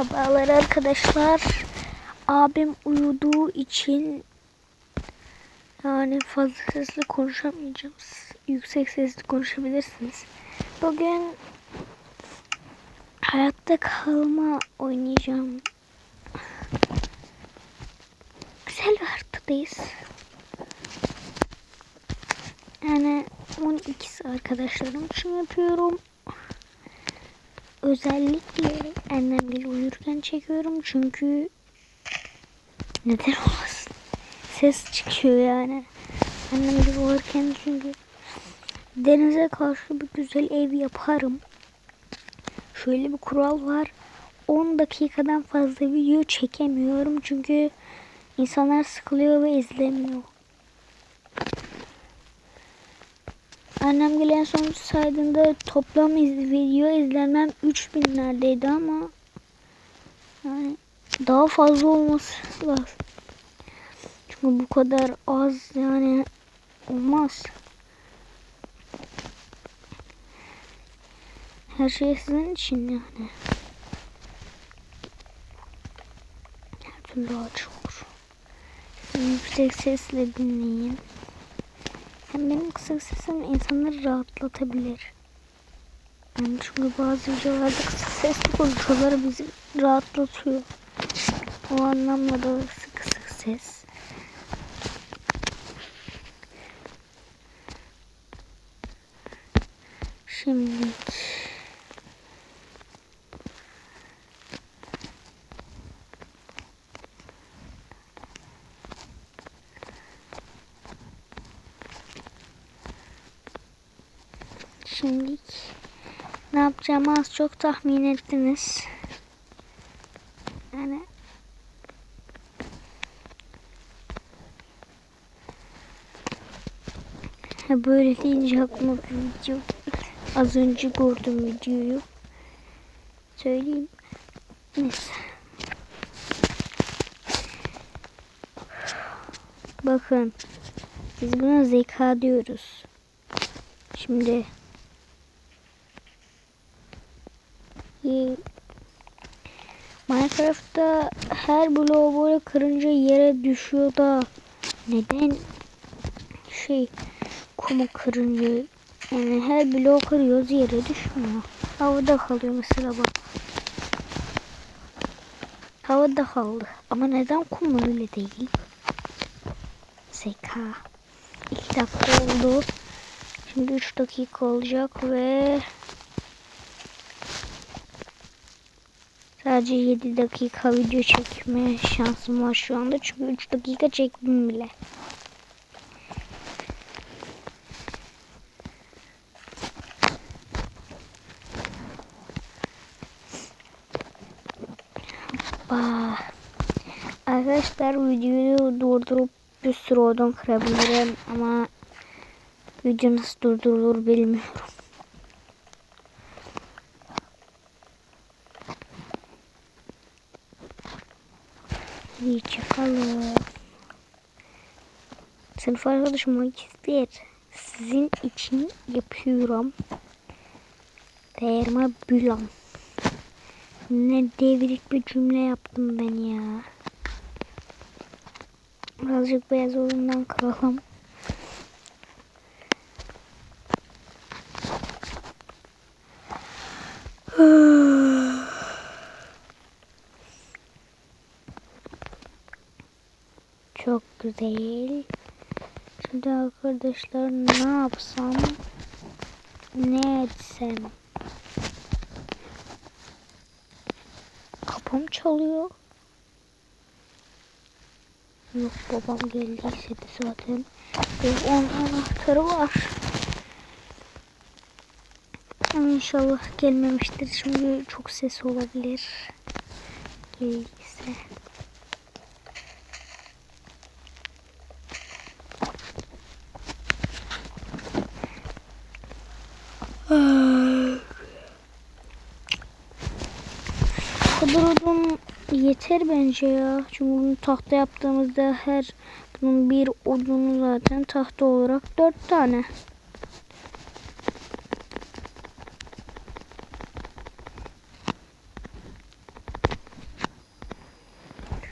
Merhabalar arkadaşlar. Abim uyuduğu için yani fazla sesli konuşamayacağım. Yüksek sesli konuşabilirsiniz. Bugün hayatta kalma oynayacağım. Güzel bir haritadayız. Yani 12'si arkadaşlarım için yapıyorum. Özellikle annemle uyurken çekiyorum çünkü neden olmasın? Ses çıkıyor yani. Annemle uyurken çünkü denize karşı bir güzel ev yaparım. Şöyle bir kural var. 10 dakikadan fazla video çekemiyorum çünkü insanlar sıkılıyor ve izlemiyor. Annem gelen son saydığında toplam iz, video izlenmem 3000'lerdeydi ama yani daha fazla olması lazım. Çünkü bu kadar az yani olmaz. Her şey sizin için yani. Her türlü aç olur. Yüksek sesle dinleyin. Hem benim kısık sesim insanları rahatlatabilir. Yani çünkü bazı videolarda kısık sesli konuşuyorlar bizi rahatlatıyor. O anlamda da kısık kısık ses. Şimdi Şimdi ne yapacağımı az çok tahmin ettiniz. Yani ha böyle deyince aklıma video az önce gördüm videoyu. Söyleyeyim. Neyse. Bakın. Biz buna zeka diyoruz. Şimdi Minecraft'ta her bloğu böyle kırınca yere düşüyor da neden şey kumu kırınca yani her bloğu kırıyoruz yere düşmüyor. Havada kalıyor mesela bak. Havada kaldı. Ama neden kum öyle değil? Zeka. 2 dakika oldu. Şimdi 3 dakika olacak ve Sadece 7 dakika video çekme şansım var şu anda. Çünkü 3 dakika çektim bile. Bah. Arkadaşlar videoyu durdurup bir sürü odun kırabilirim ama video nasıl durdurulur bilmiyorum. İyi çıkalım. Sınıf arkadaşım ister. Sizin için yapıyorum. Değerme bülam. Ne devrik bir cümle yaptım ben ya. Birazcık beyaz oyundan kıralım. Çok güzel. Şimdi arkadaşlar ne yapsam? Ne etsem? Kapım çalıyor. Yok babam geldiyse de zaten. Ve onun anahtarı var. İnşallah gelmemiştir. Çünkü çok ses olabilir. Geldiyse. Kadar odun yeter bence ya. Çünkü bunu tahta yaptığımızda her bunun bir odunu zaten tahta olarak dört tane.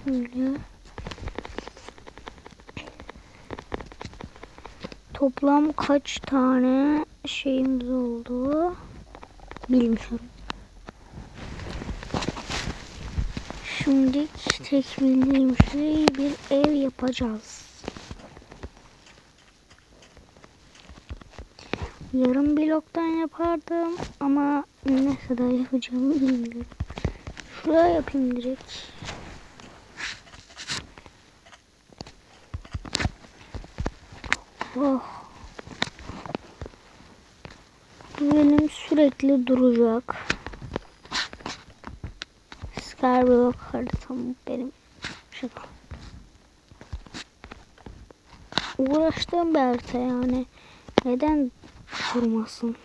Bismillah. Toplam kaç tane şeyimiz oldu? Bilmiyorum. Şimdi tek bildiğim şey bir ev yapacağız. Yarım bloktan yapardım ama ne kadar yapacağımı bilmiyorum. Şuraya yapayım direkt. Oh. Benim sürekli duracak. Skyblock haritam benim. Şaka. Uğraştığım bir yani. Neden durmasın?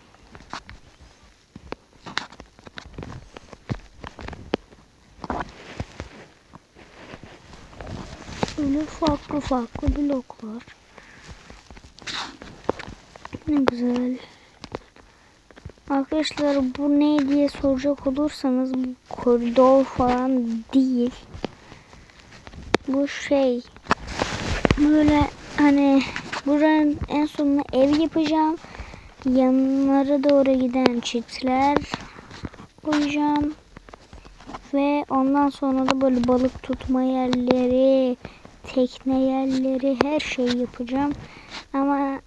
Böyle farklı farklı bloklar. Ne güzel. Arkadaşlar bu ne diye soracak olursanız bu koridor falan değil. Bu şey böyle hani buranın en sonuna ev yapacağım. Yanlara doğru giden çitler koyacağım. Ve ondan sonra da böyle balık tutma yerleri, tekne yerleri her şeyi yapacağım. Ama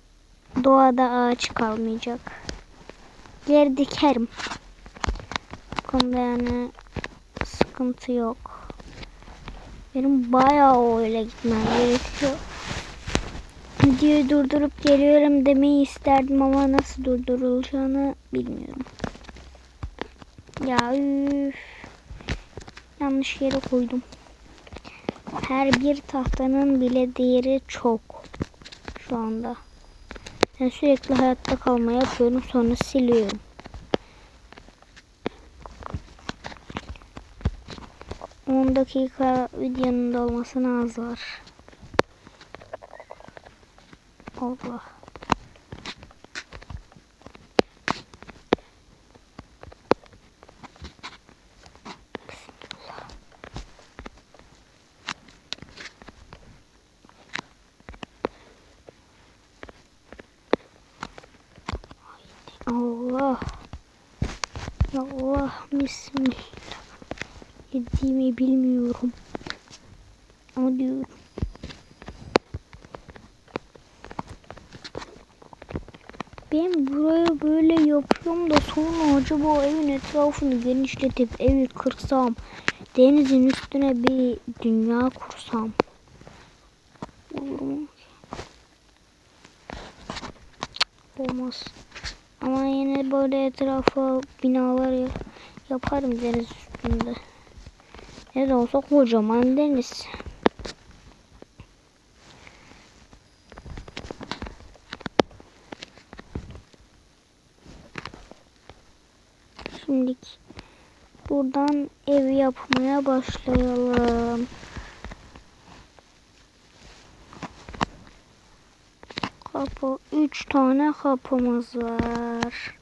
doğada ağaç kalmayacak. Yer dikerim. Bu konuda yani sıkıntı yok. Benim bayağı öyle gitmem gerekiyor. Videoyu durdurup geliyorum demeyi isterdim ama nasıl durdurulacağını bilmiyorum. Ya üf. Yanlış yere koydum. Her bir tahtanın bile değeri çok. Şu anda. Ben sürekli hayatta kalma yapıyorum sonra siliyorum. On dakika videonun da olmasına az. Allah. Allah. Allah bismillah. Yediğimi bilmiyorum. Ama diyorum. Ben burayı böyle yapıyorum da sonra acaba evin etrafını genişletip evi kırsam denizin üstüne bir dünya kursam olur mu? Olmaz. Ama yine böyle etrafa binalar ya- yaparım deniz üstünde. Ne de olsa kocaman deniz. Şimdi buradan ev yapmaya başlayalım. Kapı. Üç tane kapımız var.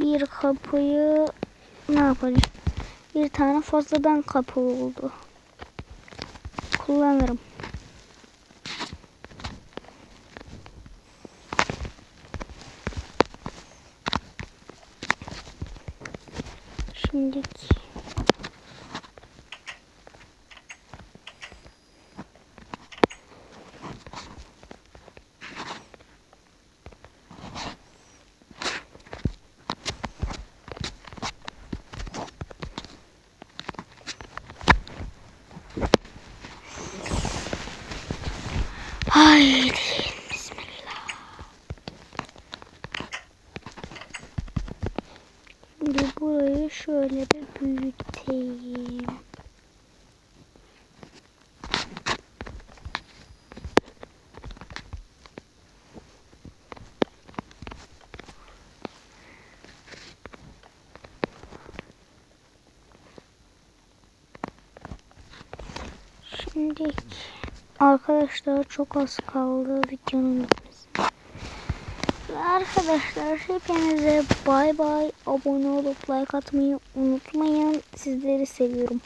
Bir kapıyı ne yapacağım? Bir tane fazladan kapı oldu. Kullanırım. Şimdiki Haydi bismillah. Şimdi burayı şöyle bir büyüteyim. Şimdi arkadaşlar çok az kaldı videonun bitmesine. Ve Arkadaşlar hepinize bay bay abone olup like atmayı unutmayın. Sizleri seviyorum.